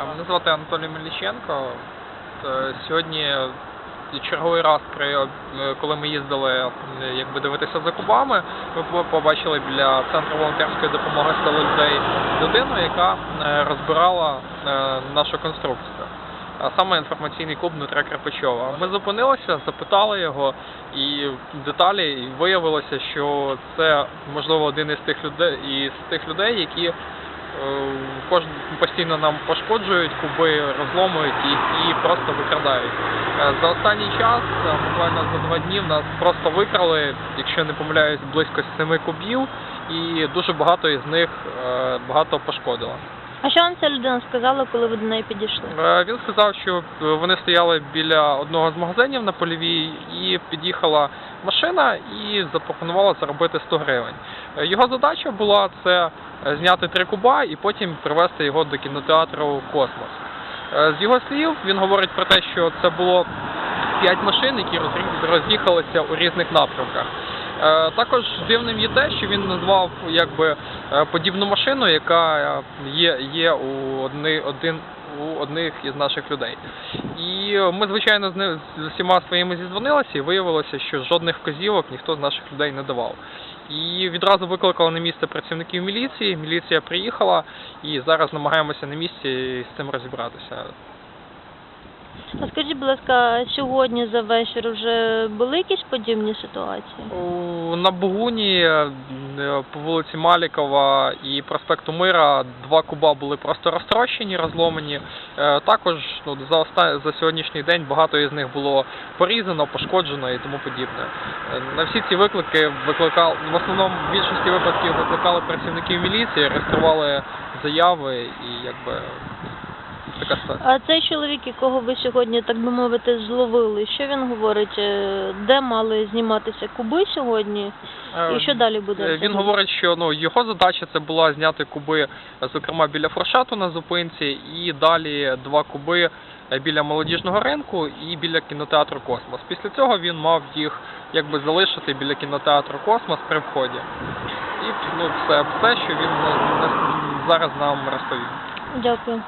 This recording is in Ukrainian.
А Мене звати Анатолій Мельниченко. Е, Сьогодні черговий раз, е, коли ми їздили е, якби дивитися за кубами, ми побачили біля центру волонтерської допомоги «Сила людей людину, яка е, розбирала е, нашу конструкцію. А саме інформаційний клуб Дмитра Кирпичова. Ми зупинилися, запитали його і деталі, виявилося, що це можливо один із тих людей із тих людей, які Кожен постійно нам пошкоджують, куби розломують їх і просто викрадають. Е, За останній час, е, буквально за два дні, нас просто викрали, якщо не помиляюсь, близько семи кубів, і дуже багато із них е, багато пошкодило. А що вам ця людина сказала, коли ви до неї підійшли? Е, Він сказав, що е, вони стояли біля одного з магазинів на польовій, і під'їхала машина і запропонувала заробити 100 гривень. Е, Його задача була це зняти три куба і потім привезти його до кінотеатру Космос. З його слів він говорить про те, що це було п'ять машин, які розрі- роз'їхалися у різних напрямках. Також дивним є те, що він назвав якби подібну машину, яка е, є, є у одни, один у одних із наших людей. І е, ми, звичайно, з ним з усіма своїми зізвонилися і виявилося, що жодних вказівок ніхто з наших людей не давав. І відразу викликали на місце працівників міліції. Міліція приїхала і зараз намагаємося на місці з цим розібратися. А скажіть, будь ласка, сьогодні за вечір вже були якісь подібні ситуації? На Бугуні е, по вулиці Малікова і проспекту Мира два куба були просто розтрощені, розломані. Е, Також ну, за оста... за сьогоднішній день багато із них було порізано, пошкоджено і тому подібне. Е, На всі ці виклики викликали в основному в більшості випадків викликали працівників міліції, реєстрували заяви і якби така ситуація. А цей чоловік, якого ви сьогодні, так би мовити, зловили, що він говорить? Е, Де мали зніматися куби сьогодні? І що далі буде? Е, Він говорить, що ну його задача це була зняти куби, е, зокрема біля фуршату на зупинці, і далі два куби е, біля молодіжного ринку і біля кінотеатру Космос. Після цього він мав їх якби залишити біля кінотеатру Космос при вході. І ну все, все, що він е, зараз нам розповів. Дякую.